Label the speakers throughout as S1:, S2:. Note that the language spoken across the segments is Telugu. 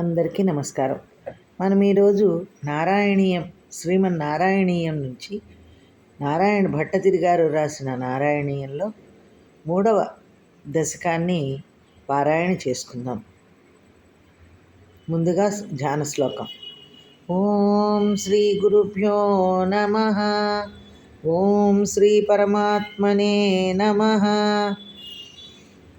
S1: అందరికీ నమస్కారం. మనం ఈరోజు నారాయణీయం శ్రీమన్నారాయణీయం నుంచి నారాయణ భట్టతిరి గారు రాసిన నారాయణీయంలో మూడవ దశకాన్ని పారాయణ చేసుకుందాం. ముందుగా ధ్యాన శ్లోకం. ఓం శ్రీ గురుభ్యో నమ. ఓం శ్రీ పరమాత్మనే నమ.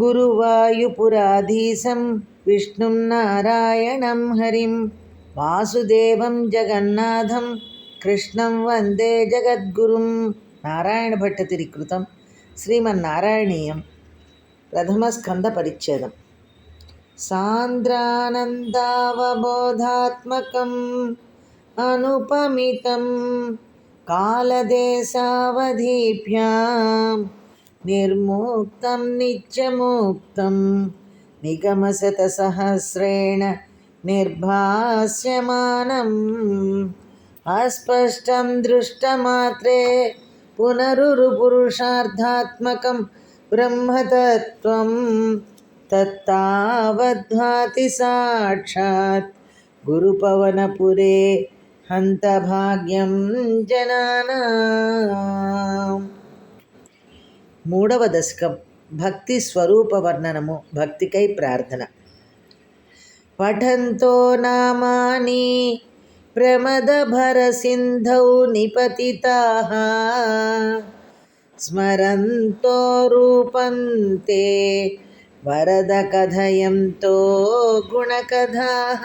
S1: గురువాయుపురాధీశం విష్ణుం నారాయణం హరిం వాసుదేవం జగన్నాథం కృష్ణం వందే జగద్గురుం నారాయణ భట్టతిరి కృతం శ్రీమన్నారాయణీయం ప్రథమ స్కంద నిర్ముక్తం నిత్యముక్తం. నిగమశతసహస్రేణ నిర్భాస్యమానం. అస్పష్టం దృష్టమాత్రే పునరుపురుషార్థాత్మకం బ్రహ్మతత్వం. తత్తావద్భాతి సాక్షాత్ గురుపవనపురే హంతభాగ్యం జనానా. మూడవ దశకం భక్తి స్వరూప వర్ణనము భక్తికై ప్రార్థన. పఠంతో నామాని ప్రమదభరసింధౌ నిపతితా. స్మరంతో రూపంతే వరద కథయంతో గుణకథా.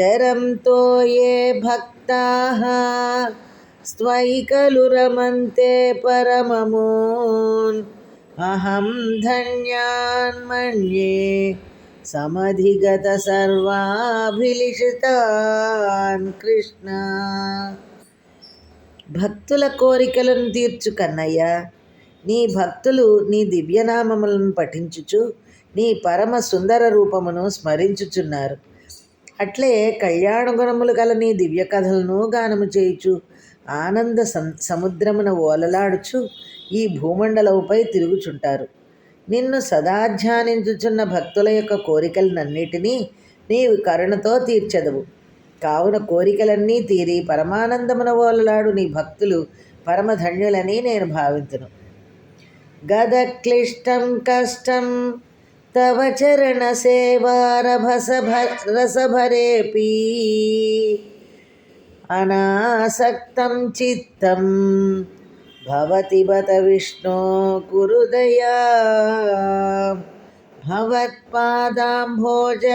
S1: చరంతో ఏ భక్తాः. స్వైకలు రమంతే పరమమోన్. అహం ధన్యాన్ మన్యే సమధిగత సర్వాభిలిషితాన్ కృష్ణ. భక్తుల కోరికలను తీర్చు కన్నయ్య నీ భక్తులు నీ దివ్యనామములను పఠించుచు నీ పరమ సుందర రూపమును స్మరించుచున్నారు. అట్లే కళ్యాణ గుణములు గల నీ దివ్య కథలను గానము చేయుచు ఆనంద సం సముద్రమున ఓలలాడుచు ఈ భూమండలముపై తిరుగుచుంటారు. నిన్ను సదా ధ్యానించుచున్న భక్తుల యొక్క కోరికలనన్నిటినీ నీవు కరుణతో తీర్చదవు. కావున కోరికలన్నీ తీరి పరమానందమున ఓలలాడు నీ భక్తులు పరమధన్యులని నేను భావింతును. గద క్లిష్టం కష్టం తవ చరణ సేవారభస రసభరేపీ అనాసక్తం చిత్తం. భవతి బత విష్ణో కురుదయా. భవత్పాదాంభోజ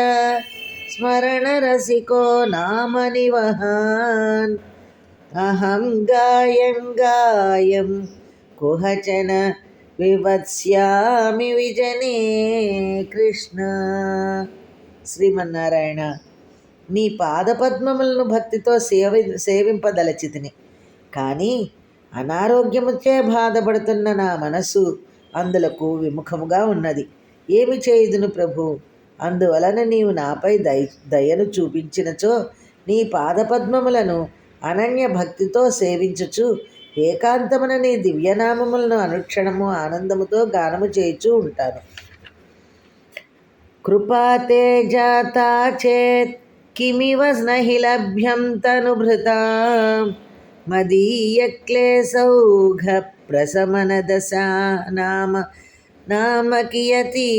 S1: స్మరణరసికో నామ నివహాన్. అహం గాయం గాయం కుహచన వివత్స్యామి విజనే కృష్ణ. శ్రీమన్నారాయణ నీ పాదపద్మములను భక్తితో సేవి సేవింపదలచితిని. కానీ అనారోగ్యముచే బాధపడుతున్న నా మనసు అందులకు విముఖముగా ఉన్నది. ఏమి చేయుదును ప్రభు? అందువలన నీవు నాపై దయ దయను చూపించినచో నీ పాదపద్మములను అనన్య భక్తితో సేవించుచు ఏకాంతమున నీ దివ్యనామములను అనుక్షణము ఆనందముతో గానము చేయుచూ ఉంటాను. కృపాతే జాతా చేత్ किमिव न हि लभ्यं तनुभृता मदीयक्लेशौघप्रशमनदशा नाम नाम कियती?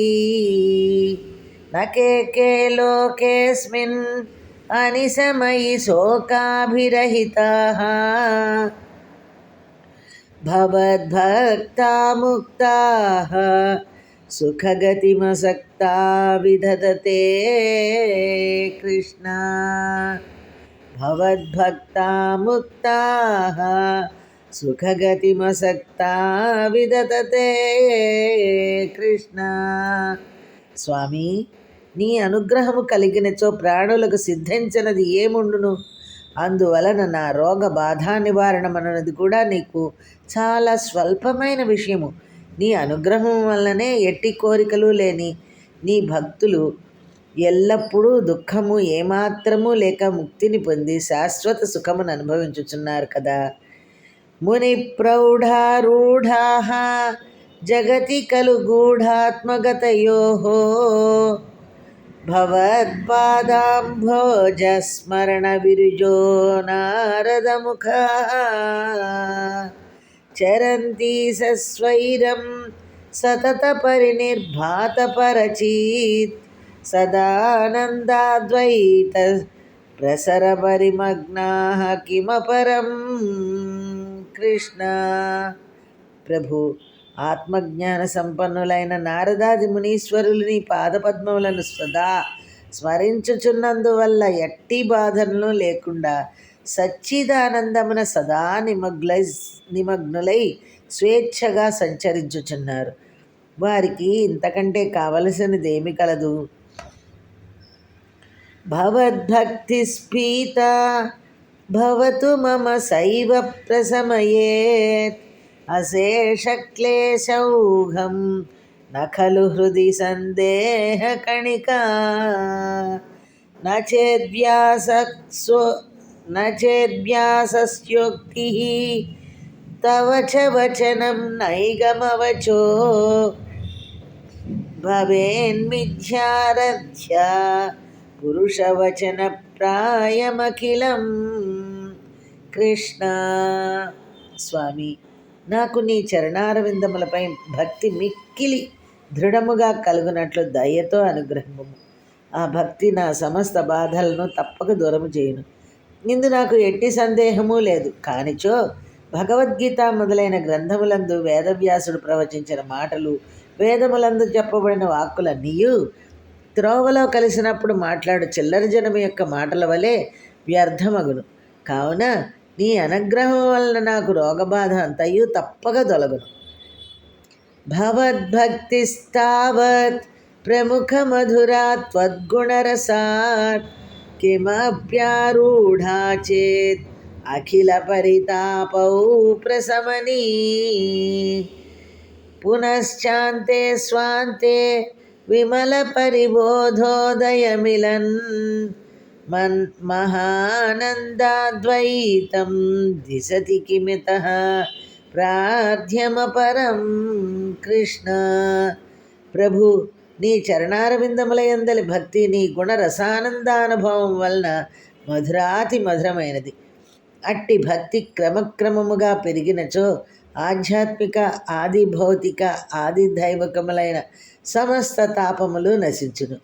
S1: न के के लोकेऽस्मिन् अनिशमयि शोकाभिरहिताः। भवद्भक्ता मुक्ताः సుఖగతిమసక్తా విదధతే కృష్ణ భవద్భక్తాముక్తాः సుఖగతిమసక్తా విదధతే కృష్ణ స్వామి నీ అనుగ్రహము కలిగినచో ప్రాణులకు సిద్ధించినది ఏముండును? అందువలన నా రోగ బాధా నివారణమన్నది కూడా నీకు చాలా స్వల్పమైన విషయము. నీ అనుగ్రహం వల్లనే ఎట్టి కోరికలు లేని నీ భక్తులు ఎల్లప్పుడూ దుఃఖము ఏమాత్రము లేక ముక్తిని పొంది శాశ్వత సుఖమును అనుభవించుచున్నారు కదా. ముని ప్రౌఢారూఢా జగతి కలు గూఢాత్మగతయో భవత్పాదాంభోజస్మరణ విరుజో నారదముఖ చరంతి సస్వైరం సతతపరినిర్భాతపరచీత్ సదానందాద్వైత ప్రసరపరిమగ్నా కిమపరం కృష్ణ ప్రభు ఆత్మజ్ఞాన సంపన్నులైన నారదాది మునీశ్వరులని పాదపద్మములను సదా స్మరించుచున్నందువల్ల ఎట్టి బాధలను లేకుండా సచ్చిదానందమున సదా నిమగ్లై నిమగ్నులై స్వేచ్ఛగా సంచరించుచున్నారు. వారికి ఇంతకంటే కావలసినది ఏమి కలదు? భవద్భక్తి స్ఫీత భవతు మమ శైవ ప్రసమయే అశేషక్లేశౌఘం నఖలు హృది సందేహ కణికా నచేద్వ్యాస నేద్యాసస్యోక్తి తవ చ వచనం నైగమవచో భవేన్మిధ్యారధ్య పురుషవచన ప్రాయమఖిలం కృష్ణ స్వామి నాకు నీ చరణారవిందములపై భక్తి మిక్కిలి దృఢముగా కలుగునట్లు దయతో అనుగ్రహము ఆ భక్తి నా సమస్త బాధలను తప్పక దూరము చేయను. ఇందు నాకు ఎట్టి సందేహము లేదు. కానిచో భగవద్గీత మొదలైన గ్రంథములందు వేదవ్యాసుడు ప్రవచించిన మాటలు వేదములందు చెప్పబడిన వాక్కులన్నీయు త్రోవలో కలిసినప్పుడు మాట్లాడు చిల్లర జనము యొక్క మాటల వలె వ్యర్థమగును. కావున నీ అనుగ్రహం వలన నాకు రోగబాధ అంతయు తప్పక తొలగును. భవద్భక్తిస్తావత్ ప్రముఖ మధురా త్వద్గుణరసాత్ किमप्यारूढा चेत् अखिलपरितापौ प्रसमनी। पुनश्चान्ते स्वान्ते विमलपरिबोधोदयमिलन् मन् महानन्दाद्वैतं दिशति किमितः प्रार्थ्यमपरं कृष्ण। प्रभु నీ చరణారవిందముల నీ భక్తి నీ గుణ రసానందానుభవం వలన మధురాతి మధురమైనది. అట్టి భక్తి క్రమక్రమముగా పెరిగినచో ఆధ్యాత్మిక ఆది భౌతిక ఆది దైవకములైన సమస్త తాపములు నశించును.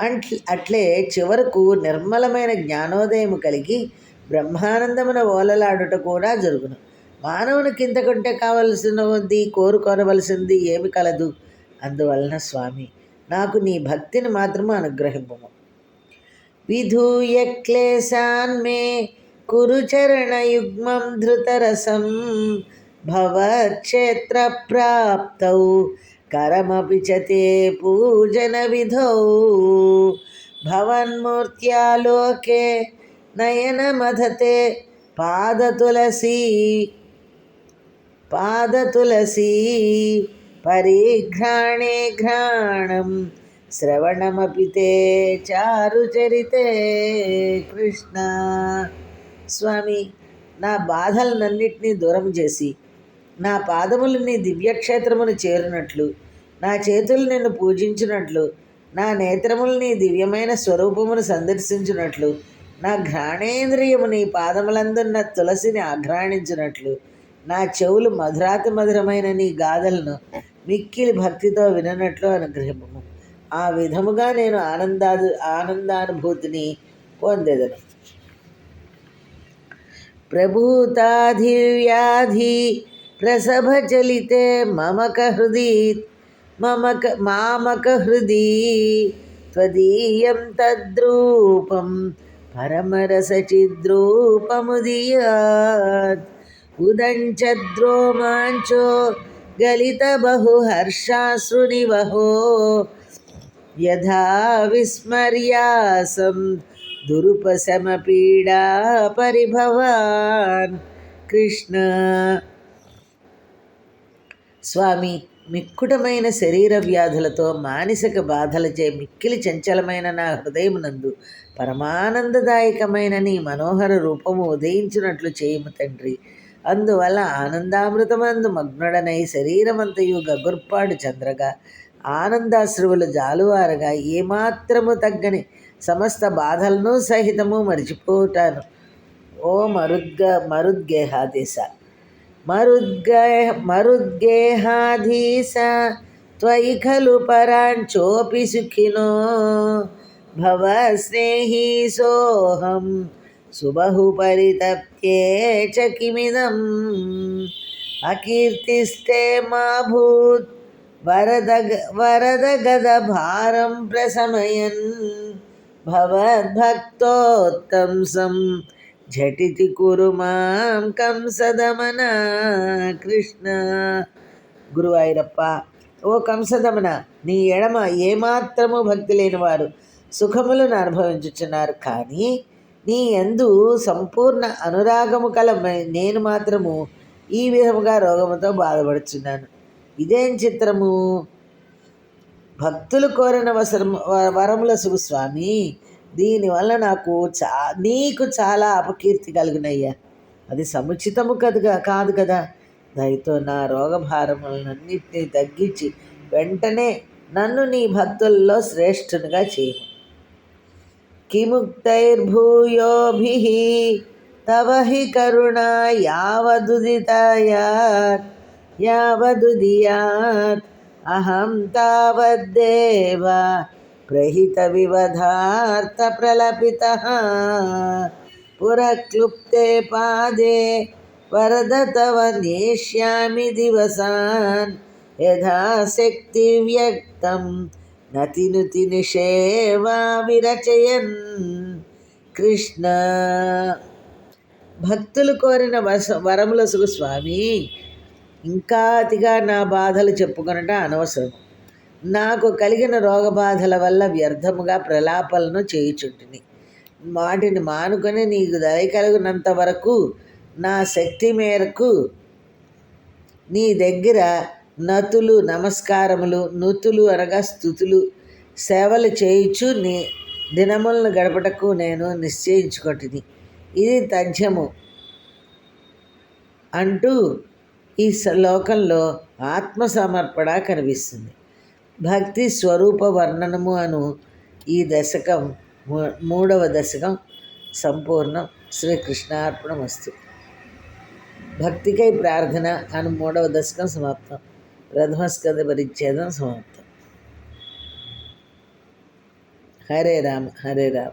S1: అట్ల అట్లే చివరకు నిర్మలమైన జ్ఞానోదయము కలిగి బ్రహ్మానందమున ఓలలాడుట కూడా జరుగును. మానవునికి ఇంతకంటే కావలసినది కోరుకోనవలసింది ఏమి కలదు. అందువలన స్వామి నాకు నీ భక్తిని మాత్రము అనుగ్రహింపము విధూయ క్లేశాన్ మే కురు చరణయుగ్మం ధృతరసం భవక్షేత్రప్రాప్తౌ కరమపి చ తే పూజన విధౌ భవన్మూర్త్యాలోకే నయనమధతే పాదతులసీ పాదతులసీ పరిఘ్రాణే ఘ్రాణం శ్రవణమపి తే చారుచరితే కృష్ణ స్వామి నా బాధలనన్నిటినీ దూరం చేసి నా పాదములు నీ దివ్యక్షేత్రమును చేరునట్లు నా చేతులు నిన్ను పూజించినట్లు నా నేత్రములు నీ దివ్యమైన స్వరూపమును సందర్శించినట్లు నా ఘ్రాణేంద్రియము నీ పాదములందున్న తులసిని ఆఘ్రాణించినట్లు నా చెవులు మధురాతి మధురమైన నీ గాథలను మిక్కిలి భక్తితో విననట్లు అనుగ్రహము. ఆ విధముగా నేను ఆనందాదు ఆనందానుభూతిని పొందెదను. ప్రభూతాధివ్యాధి ప్రసభచలితే మమక హృది మమక మామక హృది త్వదీయం తద్రూపం పరమరసచిద్రూపముదియాత్. ఉదంచద్రోమాంచో గలిత బహు హర్షాశ్రునివహో యథా విస్మర్యాసం దురుపశమపీడా పరిభవాన్ కృష్ణ స్వామి మిక్కుటమైన శరీర వ్యాధులతో మానసిక బాధలచే మిక్కిలి చంచలమైన నా హృదయమునందు పరమానందదాయకమైన నీ మనోహర రూపము ఉదయించినట్లు చేయము తండ్రి. అందువల్ల ఆనందామృతమందు మగ్నుడనై శరీరమంతయు గగుర్పాడు చంద్రగా. ఆనందాశ్రువులు జాలువారగా ఏమాత్రము తగ్గని సమస్త బాధలను సహితము మరిచిపోతాను ఓ మరుద్గ మరుద్గేహాదేశ మరుద్గే మరుద్గేహాధీశ త్వయి ఖలు పరాంచోపి సుఖినో. భవ స్నేహీ సోహం. సుబహు పరితప్యే చ కిమిదం అకీర్తిస్తే మా భూత్ వరద వరద గద భారం ప్రసమయన్ భవద్భక్తోత్తంసం ఝటితి కురు మాం కంసదమన కృష్ణ. గురువాయిరప్ప ఓ కంసదమన నీ ఎడమ ఏమాత్రము భక్తి లేనివారు సుఖములను అనుభవించుచున్నారు. కానీ నీ ఎందు సంపూర్ణ అనురాగము కల నేను మాత్రము ఈ విధముగా రోగముతో బాధపడుచున్నాను. ఇదేం చిత్రము? భక్తులు కోరిన వసరం వరముల స్వామి దీనివల్ల నాకు చా నీకు చాలా అపకీర్తి కలిగినయ్యా. అది సముచితము కదుగా కాదు కదా. దయతో నా రోగభారములన్నింటినీ తగ్గించి వెంటనే నన్ను నీ భక్తుల్లో శ్రేష్ఠునిగా చేయము किमुक्तैर्भूयोभिः तव हि करुणा यावदुदितायात् यावदुदियात् अहं तावद्देव प्रहितविवधार्थप्रलपितः। पुरक्लुप्ते पादे वरद तव नेष्यामि दिवसान्। यथा शक्तिव्यक्तं నతినుతి నిషేవా విరచయన్ కృష్ణ. భక్తులు కోరిన వస వరముల స్వామి ఇంకా అతిగా నా బాధలు చెప్పుకొనట అనవసరం. నాకు కలిగిన రోగబాధల వల్ల వ్యర్థముగా ప్రలాపలను చేయుచుంటిని. వాటిని మానుకొని నీకు దయ కలిగినంత వరకు నా శక్తి మేరకు నీ దగ్గర నతులు నమస్కారములు నుతులు అనగా స్థుతులు. సేవలు చేయుచు నీ దినములను గడపటకు నేను నిశ్చయించుకుంటుని. ఇది తథ్యము. అంటూ ఈ లోకంలో ఆత్మసమర్పణ కనిపిస్తుంది. భక్తి స్వరూప వర్ణనము అను ఈ దశకం మూడవ దశకం సంపూర్ణం శ్రీకృష్ణార్పణమస్తు. భక్తికై ప్రార్థన అను మూడవ దశకం సమాప్తం. ప్రథమస్కంద పరిచ్ఛేదం సమాప్తం. హరే రామ హరే రామ.